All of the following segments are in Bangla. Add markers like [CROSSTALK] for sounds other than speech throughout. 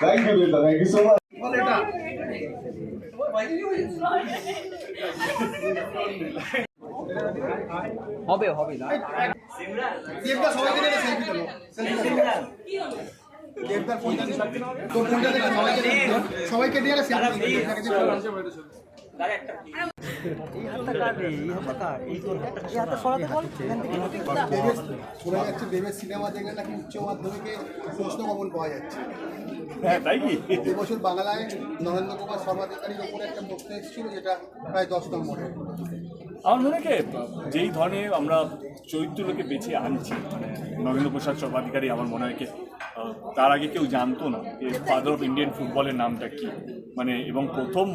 থ্যাংক ইউ বেটা থ্যাংক ইউ সো মাচ হবে হবে না। সবাইকে নিয়ে সেলফি তোলো। সেলফি দেবদার ফোনটা সিনেমা পাওয়া যাচ্ছে হ্যাঁ তাই কি বাংলায় ওপরে একটা যেটা প্রায় আমার মনে হয় যেই ধরনের আমরা চরিত্রগুলোকে বেছে আনছি মানে নরেন্দ্র প্রসাদ সর্বাধিকারী আমার মনে হয় তার আগে কেউ জানতো না ফাদার অফ ইন্ডিয়ান ফুটবলের নামটা কি মানে এবং প্রথম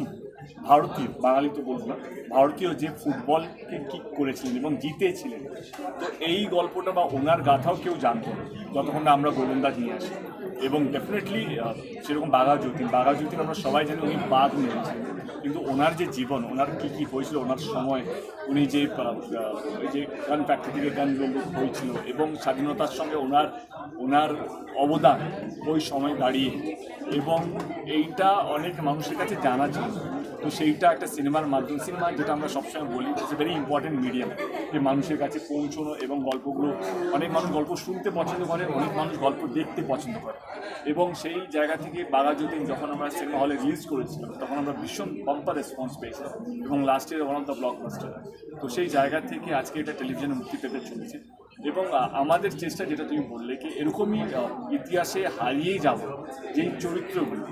ভারতীয়, বাঙালি তো বলব না, ভারতীয় যে ফুটবলকে কিক করেছিলেন এবং জিতেছিলেন, তো এই গল্পটা বা ওনার গাথাও কেউ জানতো না, যতক্ষণ না আমরা গোলন্দাজ নিয়ে আসি। এবং ডেফিনেটলি সেরকম বাঘা যতীন বাঘা যতীন আমরা সবাই জানি উনি বাঘ নিয়েছিলেন কিন্তু ওনার যে জীবন, ওনার কী কী হয়েছিল, ওনার সময়, উনি যে ওই যে গান ফ্যাক্টরি গানগুলো হয়েছিল এবং স্বাধীনতার সঙ্গে ওনার ওনার অবদান ওই সময় দাঁড়িয়ে। এবং এইটা অনেক মানুষের কাছে জানা ছিল। তো সেইটা একটা সিনেমার মাধ্যম। সিনেমা যেটা আমরা সবসময় বলি ইটস ভেরি ইম্পর্টেন্ট মিডিয়াম যে মানুষের কাছে পৌঁছানো এবং গল্পগুলো, অনেক মানুষ গল্প শুনতে পছন্দ করে, অনেক মানুষ গল্প দেখতে পছন্দ করে। এবং সেই জায়গা থেকে বাঘা যতীন যখন আমরা সিনেমা হলে রিলিজ করেছিলাম, তখন আমরা ভীষণ বাম্পার রেসপন্স পেয়েছিলাম এবং লাস্টের ওয়ান অফ দ্য ব্লকবাস্টার তো সেই জায়গা থেকে আজকে এটা টেলিভিশনে মুক্তি পেতে চলেছে। এবং আমাদের চেষ্টা যেটা তুমি বললে কি, এরকমই ইতিহাসে হারিয়ে যাব যেই চরিত্রগুলো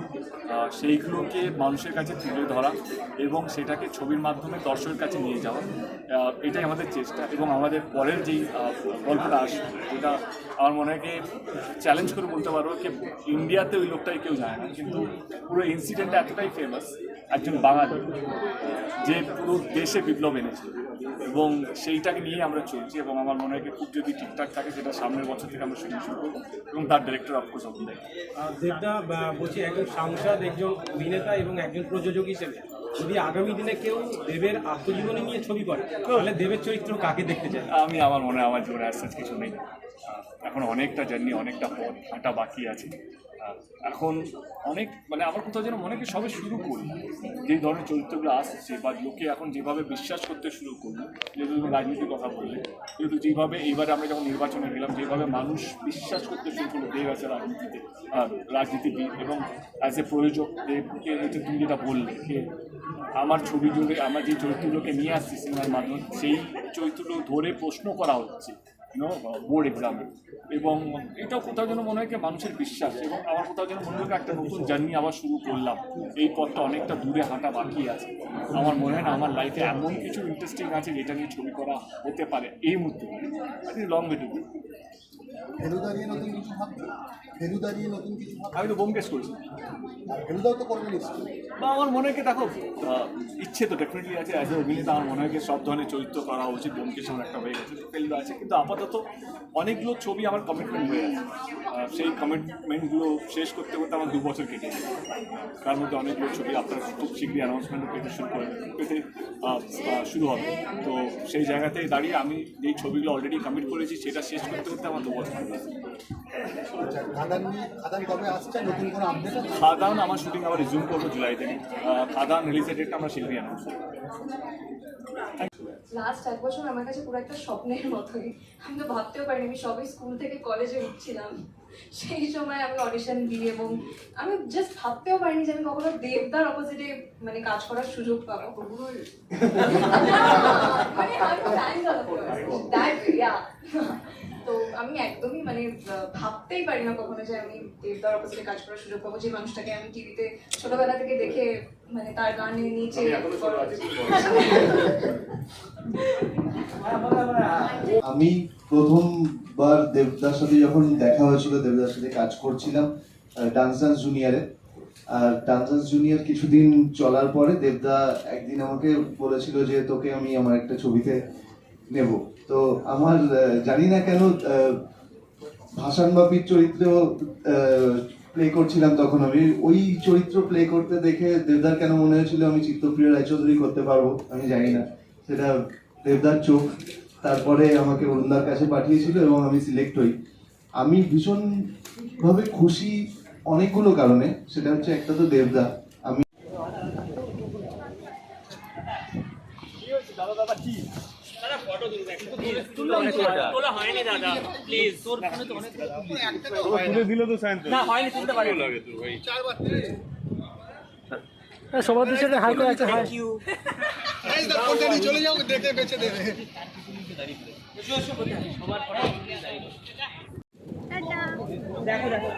সেইগুলোকে মানুষের কাছে তুলে ধরা এবং সেটাকে ছবির মাধ্যমে দর্শকের কাছে নিয়ে যাওয়া এটাই আমাদের চেষ্টা এবং আমাদের পরের যেই গল্পটা আসবে যেটা আমার মনে হয় কি চ্যালেঞ্জ করে বলতে পারব কি ইন্ডিয়াতে ওই লোকটাই কেউ জানে না কিন্তু পুরো ইনসিডেন্টটা এতটাই ফেমাস একজন বাঙালি যে পুরো দেশে বিপ্লব এনেছে এবং সেইটাকে নিয়ে আমরা চলছি এবং আমার মনে হয় খুব যদি ঠিকঠাক থাকে সেটা সামনের বছর থেকে আমরা শুটিং শুরু করব এবং তার ডিরেক্টর অফকোর্স আহ, দেবদা বলছি একজন সাংসদ একজন অভিনেতা এবং একজন প্রযোজক হিসেবে। যদি আগামী দিনে কেউ দেবের আত্মজীবনী নিয়ে ছবি করে, তাহলে দেবের চরিত্র কাকে দেখতে চায়? আমি, আমার মনে হয় আমার জীবনে আসছে কিছু নেই। এখন অনেকটা জার্নি অনেকটা পথ হাঁটা বাকি আছে। এখন অনেক মানে আমার কোথাও যেন মনে হয় কি সবে শুরু করি যেই ধরনের চরিত্রগুলো আসছে বা লোকে এখন যেভাবে বিশ্বাস করতে শুরু করল যেহেতু তুমি রাজনীতির কথা বললে, যেহেতু যেভাবে এইবারে আমরা যখন নির্বাচনে গেলাম, যেভাবে মানুষ বিশ্বাস করতে শুরু করল দেব আছে রাজনীতিতে রাজনীতিবিদ এবং অ্যাজ এ প্রয়োজক দেবকে হচ্ছে তুমি যেটা বললে, যে আমার ছবি জুড়ে, আমার যে চরিত্রগুলোকে নিয়ে আসছি সিনেমার মাধ্যমে, সেই চরিত্রগুলো ধরে প্রশ্ন করা হচ্ছে। এক্সামে এবং এটাও কোথাও যেন মনে হয় মানুষের বিশ্বাস, এবং আমার কোথাও যেন মনে হয় একটা নতুন জার্নি আবার শুরু করলাম। এই পথটা অনেকটা দূরে হাঁটা বাকি আছে। আমার মনে হয় না, আমার লাইফে এমন কিছু ইন্টারেস্টিং আছে যেটা নিয়ে ছবি করা হতে পারে এই মুহূর্তে। লং ওয়ে টু ফেলুদা নিয়ে নতুন কিছু ভাবছ ফেলুদা নিয়ে নতুন কিছু আমি তো বোমকেশ করছি ফেলুদাও তো করবে নিশ্চয়ই বা আমার মনে হয় কি দেখো ইচ্ছে তো ডেফিনেটলি আছে অ্যাজ এ অভিনেতা আমার মনে হয় কি সব ধরনের চরিত্র করা উচিত ব্যোমকেশ আমার একটা হয়ে গেছে ফেলদা আছে। কিন্তু আপাতত অনেকগুলো ছবি আমার কমিটমেন্ট হয়ে আছে। সেই কমিটমেন্টগুলো শেষ করতে করতে আমার দু বছর কেটে তার মধ্যে অনেকগুলো ছবি আপনার খুব শীঘ্রই অ্যানাউন্সমেন্ট পেতে শুরু করে পেতে শুরু হবে। তো সেই জায়গাতে দাঁড়িয়ে আমি যেই ছবিগুলো অলরেডি কমিট করেছি সেটা শেষ করতে করতে আমার দু বছর গেছে। খাদান আমার শুটিং আবার রিজিউম করব জুলাই থেকে। খাদান রিলিজের ডেটটা আমরা অ্যানাউন্স করব। লাস্ট এক বছর আমার কাছে পুরো একটা স্বপ্নের মতোই। আমি তো ভাবতেও পারিনি আমি সবই স্কুল থেকে কলেজে উঠছিলাম। সেই সময় আমি অডিশন দিই এবং আমি জাস্ট ভাবতেও পারিনি যে আমি কখনো দেবদার অপোজিটে মানে কাজ করার সুযোগ পাবো। [LAUGHS] মানে. তো আমি একদমই মানে ভাবতেই পারি না কখনো যে আমি দেবদার অপোজিটে কাজ করার সুযোগ পাবো। যে মানুষটাকে আমি টিভিতে ছোটবেলা থেকে দেখে মানে তার গানের নিচে আমি প্রথমবার দেবদার সাথে যখন দেখা হয়েছিল, দেবদার সাথে কাজ করছিলাম ডান্স ডান্স জুনিয়রে আর ডান্স ডান্স জুনিয়র কিছুদিন চলার পরে দেবদা একদিন আমাকে বলেছিল যে, তোকে আমি আমার একটা ছবিতে নেব। তো আমার জানি না কেন ভাসান বাপির চরিত্র প্লে করছিলাম তখন আমি। ওই চরিত্র প্লে করতে দেখে দেবদার কেন মনে হয়েছিল, আমি চিত্তপ্রিয় রায়চৌধুরী করতে পারব? আমি জানি না। সেটা দেবদার চোখ। তারপরে আমাকে অরুণদার কাছে পাঠিয়েছিল এবং আমি সিলেক্ট হই। আমি ভীষণভাবে খুশি অনেকগুলো কারণে। সেটা হচ্ছে একটা তো দেবদা। আমি তুলে দিলে তো সায়ন্তন সবার সাথে হাই। করে আছে হাই চলে যাও দেখে বেঁচে দেবে। দেখো দেখো